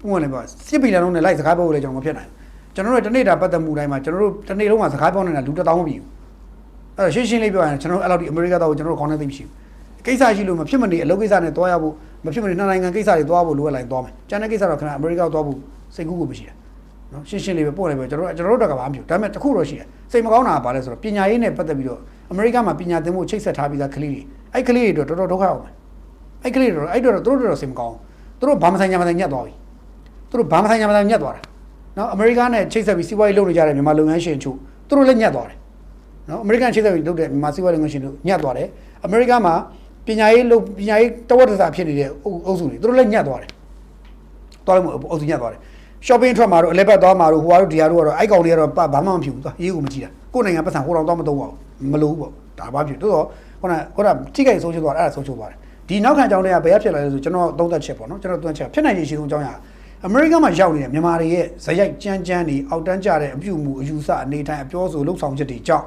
ဘူးပုံမှန်လည်းပြော10ဘီလီယံလုံးနဲ့လိုက်စကားပြောလို့လည်းကျွန်တော်မဖြစ်နိုင်ဘူးကျွန်တော်တို့တနေ့တာပတ်သက်မှုတိုင်းမှာကျွန်တော်တို့တနေ့လုံးမှာစကားပြောနေတာလူ1000မပြီးဘူးအဲ့တော့ရှင်းရှင်းလေးပြောရရင်ကျွန်တော်တို့အဲ့လောက်ဒီအမေရိကသားကိုကျွန်တော်တို့ခေါင်းထဲသိမရှိဘူး ကိစ္စရှိလို့မဖြစ်မနေအလုပ်ကိစ္စနဲ့တွားရဖို့မဖြစ်မနေနှစ်နိုင်ငံကိစ္စတွေတွားဖို့လိုအပ်လိုက်တွားမယ်ကျန်တဲ့ကိစ္စတော့ခဏအမေရိကတွားဖို့စိတ်ကူးကိုမရှိတာနော်ရှင်းရှင်းလေးပဲပို့လိုက်ပဲကျွန်တော်တို့ကျွန်တော်တို့တော့ကဘာမှမဖြစ်ဘူးဒါပေမဲ့တစ်ခုတော့ရှိတယ်စိတ်မကောင်းတာကဘာလဲဆိုတော့ပညာရေးနဲ့ပတ်သက်ပြီးတော့အမေရိကမှာပညာသင်ဖို့ချိတ်ဆက်ထားပြီးသားကလေးတွေအဲ့ကလေးတွေတော့တော်တော်ဒုက္ခရောက်မယ်အဲ့ကလေးတွေတော့အဲ့တော့သူတို့တော့စိတ်မကောင်းဘူးသူတို့ဘာမဆိုင်ညာမဆိုင်ညက်သွားပြီသူတို့ဘာမဆိုင်ညာမဆိုင်ညက်သွားတာနော်အမေရိကနဲ့ချိတ်ဆက်ပြီးစီးပွားရေးလုပ်နေကြတဲ့မြန်မာလုပ်ငန်းရှင်ချို့သူတို့လည်းညက်သွားတယ်နော်အမေရိကန်ချိတ်ဆက်ပြီးလုပ်တဲ့မြန်မာစီးပွားရေးလုပ်ငန်းရှင်တို့ညက်သွားတယ်အမေရိကမှာ ပညာရေးလုပ်ပညာရေးတဝက်တစားဖြစ်နေတဲ့အုပ်စုတွေသူတို့လည်းညက်သွားတယ်သွားလို့အုပ်စုညက်သွားတယ် shopping ထွက်မှာတော့အလဲဘက်သွားမှာတော့ဟိုဟာတို့ဒီဟာတို့ကတော့အိုက်ကောင်တွေကတော့ဘာမှမဖြစ်ဘူးသွားရေးကိုမကြည့်တာကိုယ်နိုင်ငံပတ်စံဟိုတော့တော့မတော့ပါဘူးမလို့ဘူးပေါ့ဒါဘာဖြစ်တိုးတော့ခုနခုနထိခိုက်ဆုံးရှုံးသွားတယ်အဲ့ဒါဆုံးရှုံးသွားတယ်ဒီနောက်ခံအကြောင်းတွေကဘယ်ရဖြစ်လာလဲဆိုကျွန်တော်သုံးသက်ချက်ပေါ့နော်ကျွန်တော်သုံးချက်ဖြစ်နိုင်ခြင်းရှိဆုံးအကြောင်းရအမေရိကန်မှာရောက်နေတဲ့မြန်မာတွေရဲ့ဇယိုက်ကြမ်းကြမ်းနေအောက်တန်းကြတဲ့အပြုမှုအယူဆအနေထိုင်အပြောဆိုလှုပ်ဆောင်ချက်တွေကြောင့်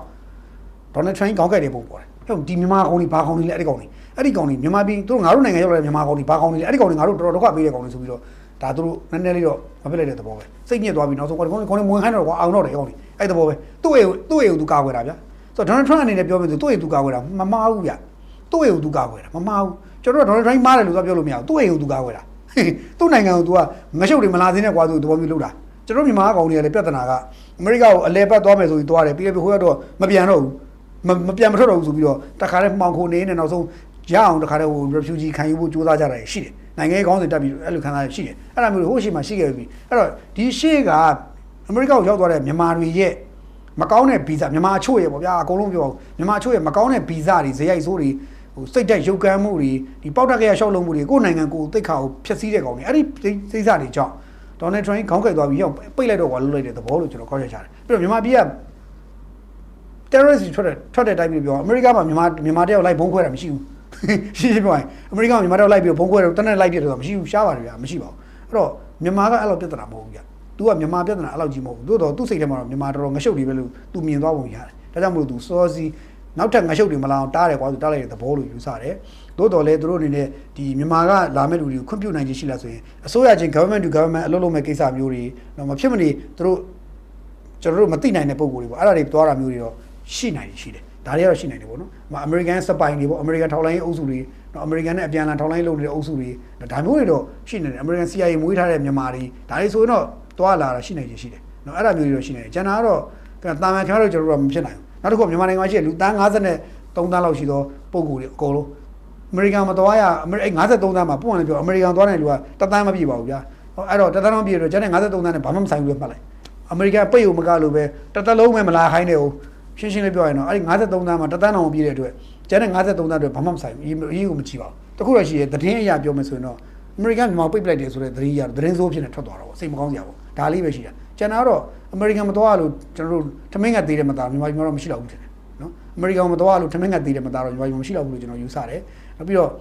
ဒေါ်နယ်ထရန့်ခေါင်းကဲ့တဲ့ပုံပေါ်တယ်ဟုတ်ဒီမြန်မာကောင်တွေဘာကောင်တွေလဲအဲ့ဒီကောင်တွေ အဲ့ဒီကောင်တွေမြန်မာပြည်တို့ငါတို့နိုင်ငံရောက်လာတဲ့မြန်မာကောင်တွေဘာကောင်တွေလဲအဲ့ဒီကောင်တွေငါတို့တော်တော်ဒုက္ခပေးတဲ့ကောင်တွေဆိုပြီးတော့ဒါသူတို့နည်းနည်းလေးတော့မဖြစ်လိုက်တဲ့သဘောပဲစိတ်ညစ်သွားပြီးနောက်ဆုံးကောင်တွေကောင်တွေဝင်ခိုင်းတော့ကွာအောင်တော့တယ်ကောင်တွေအဲ့သဘောပဲသူ့ရဲ့သူ့ရဲ့သူကာကွယ်တာဗျာဆိုတော့ဒေါ်နယ်ထရန့်အနေနဲ့ပြောပြီးသူ့ရဲ့သူကာကွယ်တာမမှားဘူးဗျသူ့ရဲ့သူကာကွယ်တာမမှားဘူးကျွန်တော်တို့ဒေါ်နယ်ထရန့်မားတယ်လို့ဆိုပြောလို့မရဘူးသူ့ရဲ့သူကာကွယ်တာသူ့နိုင်ငံကို तू ကငရှုပ်တွေမလာသေးနဲ့ကွာသူသဘောမျိုးလုပ်တာကျွန်တော်မြန်မာကောင်တွေကလည်းပြဿနာကအမေရိကကိုအလဲပတ်သွားမယ်ဆိုပြီးသွားတယ်ပြီးရပြီးဟိုကတော့မပြန်တော့ဘူးမမပြန်မထွက်တော့ဘူးဆိုပြီးတော့တခါတည်းမှောင်ခိုနေနေနောက်ဆုံး ရအောင်တခါတည်းဟို refugee ခံယူဖို့ကြိုးစားကြတာရှိတယ်နိုင်ငံရေးခေါင်းစဉ်တက်ပြီးအဲ့လိုခံစားရရှိတယ်အဲ့ဒါမျိုးဟိုရှိမှရှိခဲ့ပြီအဲ့တော့ဒီရှေ့ကအမေရိကကိုရောက်သွားတဲ့မြန်မာတွေရဲ့မကောင်းတဲ့ဗီဇမြန်မာအချို့ရဲ့ပေါ့ဗျာအကုန်လုံးပြောအောင်မြန်မာအချို့ရဲ့မကောင်းတဲ့ဗီဇတွေဇယိုက်ဆိုးတွေဟိုစိတ်တက်ရုပ်ကမ်းမှုတွေဒီပေါက်တက်ကရရှောက်လုံးမှုတွေကိုယ့်နိုင်ငံကိုသိခါကိုဖျက်ဆီးတဲ့ကောင်တွေအဲ့ဒီစိစတွေကြောင့်ဒေါ်နယ်ထရန့်ခေါင်းကိုက်သွားပြီးရောက်ပိတ်လိုက်တော့ကွာလွတ်လိုက်တဲ့သဘောလို့ကျွန်တော်ခေါ်ချက်ချတယ်ပြီးတော့မြန်မာပြည်က terrorist ထွက်တဲ့ထွက်တဲ့တိုင်းပြည်ပြောအမေရိကမှာမြန်မာမြန်မာတယောက်လိုက်ဘုံခွဲတာမရှိဘူး ရှင်းရှင်းပြောရင်အမေရိကမှာမြန်မာတယောက်လိုက်ပြီးဘုံခွဲတယ်တနက်လိုက်ပြတယ်ဆိုတာမရှိဘူးရှားပါတယ်ဗျာမရှိပါဘူးအဲ့တော့မြန်မာကအဲ့လိုပြဿနာမဟုတ်ဘူးဗျာ तू ကမြန်မာပြဿနာအဲ့လောက်ကြီးမဟုတ်ဘူးသို့တော့သူ့စိတ်ထဲမှာတော့မြန်မာတော်တော်ငရှုပ်တွေပဲလို့ तू မြင်သွားပုံရတယ်ဒါကြောင့်မလို့ तू စောစီနောက်ထပ်ငရှုပ်တွေမလာအောင်တားတယ်ကွာ तू တားလိုက်တဲ့သဘောလို့ယူဆတယ်သို့တော်လည်းသူတို့အနေနဲ့ဒီမြန်မာကလာမဲ့လူတွေကိုခွင့်ပြုနိုင်ခြင်းရှိလားဆိုရင်အစိုးရချင်း government to government အလုပ်လုပ်မဲ့ကိစ္စမျိုးတွေတော့မဖြစ်မနေသူတို့ကျွန်တော်တို့မသိနိုင်တဲ့ပုံကိုယ်တွေပေါ့အဲ့ဒါတွေသွားတာမျိုးတွေတော့ရှိနိုင်ရှိတယ် ဒါတွေကတော့ရှိနိုင်တယ်ပေါ့နော်။အမေရိကန်စပိုင်တွေပေါ့အမေရိကန်ထောက်လိုင်းအုပ်စုတွေနော်အမေရိကန်နဲ့အပြန်အလှန်ထောက်လိုင်းလုပ်နေတဲ့အုပ်စုတွေဒါမျိုးတွေတော့ရှိနေတယ်အမေရိကန် CIA မွေးထားတဲ့မြန်မာတွေဒါတွေဆိုရင်တော့သွားလာတာရှိနေခြင်းရှိတယ်။နော်အဲ့ဒါမျိုးတွေတော့ရှိနေတယ်။ကျန်တာကတော့တာမန်ခင်ဗျားတို့ကျွန်တော်တို့ကမဖြစ်နိုင်ဘူး။နောက်တစ်ခုမြန်မာနိုင်ငံမှာရှိတဲ့လူတန်း53တန်းလောက်ရှိသောပုံကိုယ်တွေအကုန်လုံးအမေရိကန်မှာသွားရအမေရိကန်53တန်းမှာပုံမှန်ပြောအမေရိကန်သွားတဲ့လူကတသန်းမပြည့်ပါဘူးဗျာ။အဲ့တော့တသန်းမပြည့်တော့ကျန်တဲ့53တန်းနဲ့ဘာမှမဆိုင်ဘူးလို့မှတ်လိုက်။အမေရိကန်ပိတ်ုံမကလို့ပဲတသက်လုံးပဲမလာခိုင်းတယ်ဟုတ် ရှင်းရှင်းလေးပြောရင်တော့အဲ့ဒီ53တန်းမှာတသန်းအောင်ပြည့်တဲ့အတွက်ကျန်တဲ့53တန်းအတွက်ဘာမှမဆိုင်ဘူးအရေးကိုမကြည့်ပါဘူးတခုတော့ရှိရဲသတင်းအရာပြောမယ်ဆိုရင်တော့အမေရိကန်မြန်မာပိတ်ပလိုက်တယ်ဆိုတဲ့သတင်းရသတင်းစိုးဖြစ်နေထွက်သွားတော့စိတ်မကောင်းစရာပေါ့ဒါလေးပဲရှိတာကျန်တာတော့အမေရိကန်မတော်လို့ကျွန်တော်တို့ထမင်းငတ်သေးတယ်မသားမြန်မာပြည်မှာတော့မရှိတော့ဘူးထင်တယ်နော်အမေရိကန်မတော်လို့ထမင်းငတ်သေးတယ်မသားတော့မြန်မာပြည်မှာမရှိတော့ဘူးလို့ကျွန်တော်ယူဆတယ်နောက်ပြီးတော့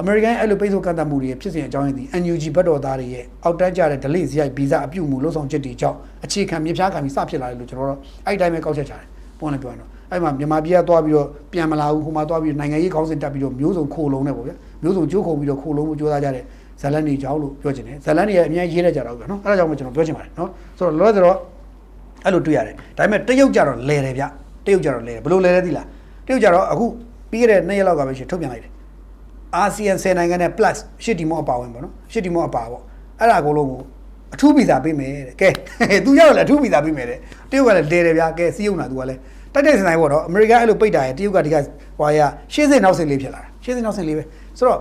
အမေရိကန်အဲ့လိုပိတ်ဆို့ကန့်သတ်မှုတွေဖြစ်စဉ်အကြောင်းရင်းဒီ NUG ဘတ်တော်သားတွေရဲ့အောက်တန်းကြတဲ့ delay ဇရိုက်ဗီဇအပြုတ်မှုလှုပ်ဆောင်ချက်တွေကြောင့်အခြေခံမြေဖြားခံပြီးစဖြစ်လာတယ်လို့ကျွန်တော်တို့အဲ့ဒီတိုင်းပဲကောက်ချက်ချတယ် ပုံနဲ့ပြောရင်တော့အဲ့မှာမြန်မာပြည်ကသွားပြီးတော့ပြန်မလာဘူးဟိုမှာသွားပြီးနိုင်ငံရေးခေါင်းစဉ်တက်ပြီးတော့မျိုးစုံခိုလုံးနဲ့ပေါ့ဗျာမျိုးစုံကြိုးခုံပြီးတော့ခိုလုံးမှုကြိုးစားကြတဲ့ဇလန်နေကြောင်းလို့ပြောချင်တယ်ဇလန်နေရဲ့အများကြီးရေးရကြတော့ဗျာနော်အဲ့ဒါကြောင့်မို့ကျွန်တော်ပြောချင်ပါတယ်နော်ဆိုတော့လောဆိုတော့အဲ့လိုတွေ့ရတယ်ဒါပေမဲ့တရုတ်ကြတော့လဲတယ်ဗျတရုတ်ကြတော့လဲတယ်ဘယ်လိုလဲလဲသိလားတရုတ်ကြတော့အခုပြီးခဲ့တဲ့နှစ်ရက်လောက်ကပဲရှင်ထုတ်ပြန်လိုက်တယ်အာဆီယံ10နိုင်ငံနဲ့ plus ရှစ်တီမောအပါဝင်ပေါ့နော်ရှစ်တီမောအပါပေါ့အဲ့ဒါအကုန်လုံးကို အထူးဗီဇာပေးမယ်တဲ့ကဲသူရောက်လည်းအထူးဗီဇာပေးမယ်တဲ့တရုတ်ကလည်းလဲတယ်ဗျာကဲစီးရုံတာသူကလည်းတိုက်တိုက်စင်တိုင်းပေါ့နော်အမေရိကန်အဲ့လိုပိတ်တာရတရုတ်ကဒီကဟွာရရှေ့စင်နောက်စင်လေးဖြစ်လာတာရှေ့စင်နောက်စင်လေးပဲဆိုတော့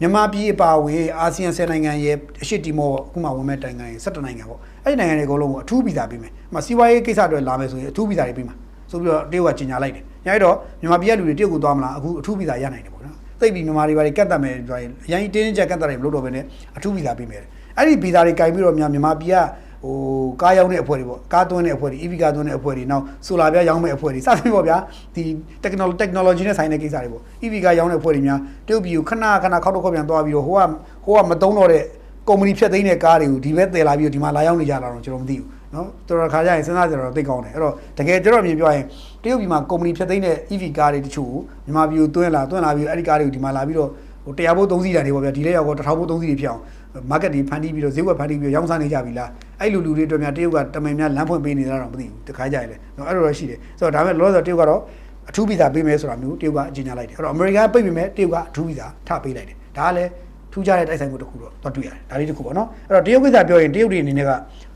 မြန်မာပြည်အပါအဝင်အာဆီယံ10နိုင်ငံရဲ့အရှိတီမောအခုမှဝင်မဲ့နိုင်ငံရဲ့17နိုင်ငံပေါ့အဲ့ဒီနိုင်ငံတွေအကုန်လုံးကိုအထူးဗီဇာပေးမယ်။မစီးပွားရေးကိစ္စတွေလာမယ်ဆိုရင်အထူးဗီဇာတွေပေးမှာဆိုပြီးတော့တရုတ်ကကြီးညာလိုက်တယ်။ညာတော့မြန်မာပြည်ကလူတွေတရုတ်ကိုသွားမလားအခုအထူးဗီဇာရနိုင်တယ်ပေါ့နော်။သိပြီမြန်မာတွေဘာတွေကတ်တတ်မယ်ဆိုရင်အရင်တင်းတင်းကြပ်ကတ်တတ်တယ်မလို့တော့ဘဲနဲ့အထူးဗီဇာပေးမယ်။ အဲ့ဒီဗီဇာတွေကင်ပြီးတော့မြန်မာပြည်က ဟိုကားရောင်းတဲ့အဖွဲ့တွေပေါ့ကားသွင်းတဲ့အဖွဲ့တွေ EV ကားသွင်းတဲ့အဖွဲ့တွေနောက်ဆိုလာပြားရောင်းမဲ့အဖွဲ့တွေစသဖြင့်ပေါ့ဗျာဒီ technology technology နဲ့ဆိုင်တဲ့ကိစ္စတွေပေါ့ EV ကားရောင်းတဲ့အဖွဲ့တွေများတရုတ်ပြည်ကိုခဏခဏခောက်တော့ခောက်ပြန်သွားပြီးတော့ဟိုကဟိုကမတုံးတော့တဲ့ကုမ္ပဏီဖြတ်သိမ်းတဲ့ကားတွေကိုဒီဘက်တည်လာပြီးတော့ဒီမှာလာရောက်နေကြတာတော့ကျွန်တော်မသိဘူးเนาะတော်တော်ခါကြရင်စဉ်းစားကြတော့သိကောင်းတယ်အဲ့တော့တကယ်ကျွန်တော်အမြင်ပြောရင်တရုတ်ပြည်မှာကုမ္ပဏီဖြတ်သိမ်းတဲ့ EV ကားတွေတချို့ကိုမြန်မာပြည်ကိုသွင်းလာသွင်းလာပြီးတော့အဲ့ဒီကားတွေကိုဒီမှာလာပြီးတော့ဟိုတရားဖို့သုံးစီးတာတွေပေါ့ဗျာဒီလက်ရောက်တော့တစ်ထောင်ဖို့သုံးစီးတွေဖြစ်အောင် market တွေဖန်တီးပြီးတော့ဈေးကွက်ဖန်တီးပြီးတော့ရောင်းစားနေကြပြီလားအဲ့လိုလူတွေအတွက်များတရုတ်ကတမင်များလမ်းဖွင့်ပေးနေတာတော့မသိဘူးတခါကြရလေနော်အဲ့လိုတော့ရှိတယ်ဆိုတော့ဒါပေမဲ့လောလောဆယ်တရုတ်ကတော့အထူးဗီဇာပေးမယ်ဆိုတာမျိုးတရုတ်ကအကြေညာလိုက်တယ်အဲ့တော့အမေရိကန်ပိတ်ပေမဲ့တရုတ်ကအထူးဗီဇာထပေးလိုက်တယ်ဒါကလည်းထူးခြားတဲ့တိုက်ဆိုင်မှုတစ်ခုတော့တော့တွေ့ရတယ်ဒါလေးတစ်ခုပေါ့နော်အဲ့တော့တရုတ်ကိစ္စပြောရင်တရုတ်တွေအနေနဲ့က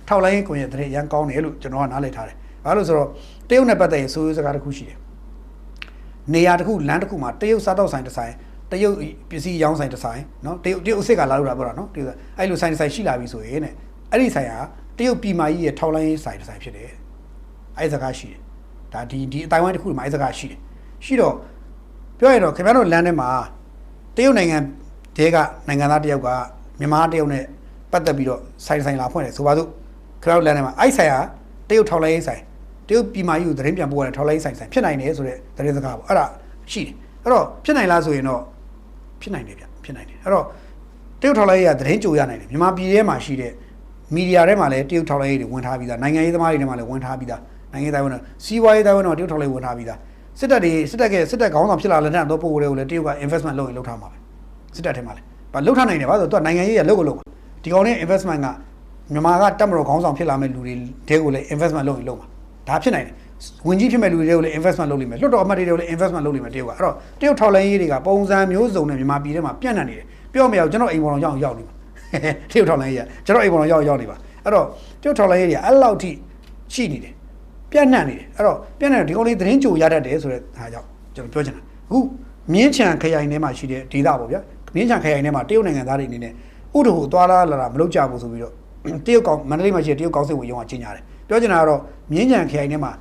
ထောက်လိုင်းကွန်ရက်တဲ့ရန်ကောင်းတယ်လို့ကျွန်တော်ကနားလည်ထားတယ်ဘာလို့ဆိုတော့တရုတ်နဲ့ပတ်သက်ရင်ဆိုးရိုးစကားတစ်ခုရှိတယ်နေရာတစ်ခုလမ်းတစ်ခုမှာတရုတ်စားတော့ဆိုင်တစ်ဆိုင် တရုတ်ပစ္စည်းရောင်းဆိုင်တစ်ဆိုင်နော်တရုတ်တရုတ်အစ်စ်ကလာလို့တာပြောတာနော်တရုတ်အဲ့လိုဆိုင်တစ်ဆိုင်ရှိလာပြီဆိုရင်တဲ့အဲ့ဒီဆိုင်ကတရုတ်ပြည်မာကြီးရဲ့ထောက်လိုင်းဆိုင်တစ်ဆိုင်ဖြစ်တယ်အဲ့ဒီစကားရှိတယ်ဒါဒီဒီအတိုင်းဝိုင်းတစ်ခုမှာအဲ့ဒီစကားရှိတယ်ရှိတော့ပြောရတော့ခင်ဗျားတို့လမ်းထဲမှာတရုတ်နိုင်ငံတဲကနိုင်ငံသားတယောက်ကမြန်မာတရုတ်နဲ့ပတ်သက်ပြီးတော့ဆိုင်ဆိုင်လာဖွင့်တယ်ဆိုပါစို့ခင်ဗျားတို့လမ်းထဲမှာအဲ့ဆိုင်ကတရုတ်ထောက်လိုင်းဆိုင်တရုတ်ပြည်မာကြီးကိုသတင်းပြန်ပို့ရတဲ့ထောက်လိုင်းဆိုင်ဆိုင်ဖြစ်နိုင်တယ်ဆိုတဲ့သတင်းစကားပေါ့အဲ့ဒါရှိတယ်အဲ့တော့ဖြစ်နိုင်လားဆိုရင်တော့ ဖြစ်နိုင်တယ်ဗျဖြစ်နိုင်တယ်အဲ့တော့တရုတ်ထောက်လိုက်ရေးကသတင်းကြိုရနိုင်တယ်မြန်မာပြည်ထဲမှာရှိတဲ့မီဒီယာထဲမှာလည်းတရုတ်ထောက်လိုက်ရေးတွေဝင်ထားပြီးသားနိုင်ငံရေးသမားတွေထဲမှာလည်းဝင်ထားပြီးသားနိုင်ငံရေးတိုင်းဝန်တော့စီးပွားရေးတိုင်းဝန်တော့တရုတ်ထောက်လိုက်ဝင်ထားပြီးသားစစ်တပ်တွေစစ်တပ်ကစစ်တပ်ခေါင်းဆောင်ဖြစ်လာတဲ့တော့ပို့တွေကိုလည်းတရုတ်က investment လုပ်ရင်လုပ်ထားမှာပဲစစ်တပ်ထဲမှာလည်းဘာလုပ်ထားနိုင်တယ်ဘာလို့ဆိုတော့နိုင်ငံရေးရလုပ်ကိုလုပ်မှာဒီကောင်နဲ့ investment ကမြန်မာကတက်မတော်ခေါင်းဆောင်ဖြစ်လာမဲ့လူတွေတဲကိုလည်း investment လုပ်ရင်လုပ်မှာဒါဖြစ်နိုင်တယ် ဝင်ကြီးဖြစ်မဲ့လူတွေကိုလည်း investment လုပ်လိမ့်မယ်လွှတ်တော်အမတ်တွေကိုလည်း investment လုပ်လိမ့်မယ်တရုတ်ကအဲ့တော့တရုတ်ထောက်လိုင်းရေးတွေကပုံစံမျိုးစုံနဲ့မြန်မာပြည်ထဲမှာပြန့်နှံ့နေတယ်ပြောမရဘူးကျွန်တော်အိမ်ပေါ်တော်ရောက်ရောက်နေပါတရုတ်ထောက်လိုင်းရေးကကျွန်တော်အိမ်ပေါ်တော်ရောက်ရောက်နေပါအဲ့တော့တရုတ်ထောက်လိုင်းရေးတွေကအဲ့လောက်ထိရှိနေတယ်ပြန့်နှံ့နေတယ်အဲ့တော့ပြန့်နှံ့ဒီကောင်လေးသတင်းကြိုရတတ်တယ်ဆိုတဲ့ဟာကြောင့်ကျွန်တော်ပြောချင်တာအခုမြင်းချံခရိုင်ထဲမှာရှိတဲ့ဒေသပေါ့ဗျာမြင်းချံခရိုင်ထဲမှာတရုတ်နိုင်ငံသားတွေအနေနဲ့ဥဒဟိုသွားလာလာတာမလုပ်ကြဘူးဆိုပြီးတော့တရုတ်ကောင်မန္တလေးမှာရှိတဲ့တရုတ်ကောင်စစ်ဝင်ရုံးကကြီးညာတယ်ပြောချင်တာကတော့မြင်းချံခရိုင်ထဲမှာ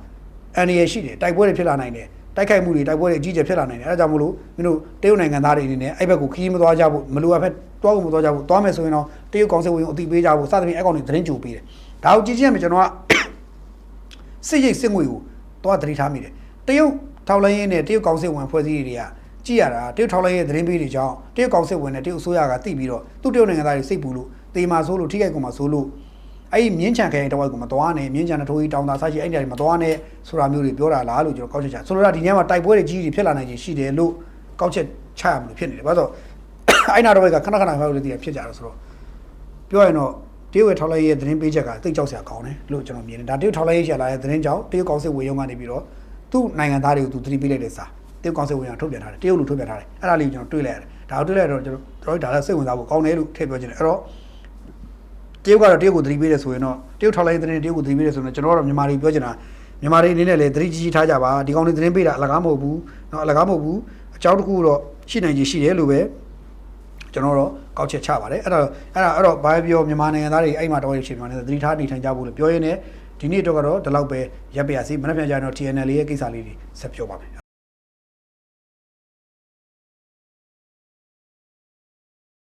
အန်ရရှိတယ်တိုက်ပွဲတွေဖြစ်လာနိုင်တယ်တိုက်ခိုက်မှုတွေတိုက်ပွဲတွေအကြီးကျယ်ဖြစ်လာနိုင်တယ်အဲဒါကြောင့်မလို့မင်းတို့တရုတ်နိုင်ငံသားတွေအနေနဲ့အဲ့ဘက်ကိုခီးမသွားကြဘူးမလိုအပ်ဖက်တွားဖို့မသွားကြဘူးသွားမယ်ဆိုရင်တော့တရုတ်ကောင်စစ်ဝင်ကိုအတိပေးကြဖို့စသဖြင့်အဲ့ကောင်တွေသတင်းကြိုပေးတယ်ဒါကိုကြည့်ချင်းမြင်ကျွန်တော်ကစစ်ရိတ်စစ်ငွေကိုသွားသတိထားမိတယ်တရုတ်ထောက်လိုင်းရင်းနဲ့တရုတ်ကောင်စစ်ဝင်ဖွဲ့စည်းတွေကကြည့်ရတာတရုတ်ထောက်လိုင်းရဲ့သတင်းပေးတွေကြောင့်တရုတ်ကောင်စစ်ဝင်နဲ့တရုတ်အစိုးရကတိပြီးတော့သူ့တရုတ်နိုင်ငံသားတွေစိတ်ပူလို့တေမာဆိုးလို့ထိခိုက်ကုန်မှာဆိုလို့ အဲ့ဒီမြင်းချံခဲတဝိုက်ကိုမသွားနဲ့မြင်းချံတထိုးကြီးတောင်သာဆရှိအဲ့ဒီနေရာတွေမသွားနဲ့ဆိုတာမျိုးတွေပြောတာလားလို့ကျွန်တော်ကောက်ချက်ချဆိုလိုတာဒီညမှာတိုက်ပွဲတွေကြီးကြီးဖြစ်လာနိုင်ခြင်းရှိတယ်လို့ကောက်ချက်ချရမလို့ဖြစ်နေတယ်ဘာလို့အဲ့နာတော့ဘက်ကခဏခဏဖောက်လို့တည်ဖြစ်ကြတယ်ဆိုတော့ပြောရင်တော့တရုတ်ရဲ့ထောက်လိုက်ရဲ့သတင်းပေးချက်ကတိတ်ကြောက်စရာကောင်းတယ်လို့ကျွန်တော်မြင်တယ်ဒါတရုတ်ထောက်လိုက်ရဲ့ရှာလာတဲ့သတင်းကြောင့်တရုတ်ကောင်စစ်ဝေယုံကနေပြီးတော့သူ့နိုင်ငံသားတွေကိုသူသတိပေးလိုက်တဲ့စာတရုတ်ကောင်စစ်ဝေယုံထုတ်ပြန်ထားတယ်တရုတ်လူထုတ်ပြန်ထားတယ်အဲ့ဒါလေးကိုကျွန်တော်တွေးလိုက်ရတယ်ဒါကိုတွေးလိုက်တော့ကျွန်တော်တို့ဒါလည်းစိတ်ဝင်စားဖို့ကောင်းတယ်လို့ထည့်ပြောချင်တယ်အဲ့တော့ တရုတ်ကတော့တရုတ်ကိုသတိပေးတယ်ဆိုရင်တော့တရုတ်ထောက်လိုက်တဲ့သတင်းတရုတ်ကိုသတိပေးတယ်ဆိုရင်ကျွန်တော်ကတော့မြန်မာတွေပြောချင်တာမြန်မာတွေအနေနဲ့လည်းသတိကြီးကြီးထားကြပါဒီကောင်တွေသတင်းပေးတာအလကားမဟုတ်ဘူးเนาะအလကားမဟုတ်ဘူးအကြောင်းတစ်ခုတော့ရှိနိုင်ခြင်းရှိတယ်လို့ပဲကျွန်တော်တော့ကောက်ချက်ချပါတယ်အဲ့တော့အဲ့ဒါအဲ့တော့ဘာပြောမြန်မာနိုင်ငံသားတွေအဲ့မှာတော့ရချင်းမြန်မာနိုင်ငံသတိထားနေထိုင်ကြဖို့လို့ပြောရင်းနဲ့ဒီနေ့တော့ကတော့ဒီလောက်ပဲရပ်ပြရစီမနေ့ပြန်ကြတော့ TNL ရဲ့ကိစ္စလေးတွေဆက်ပြောပါမယ်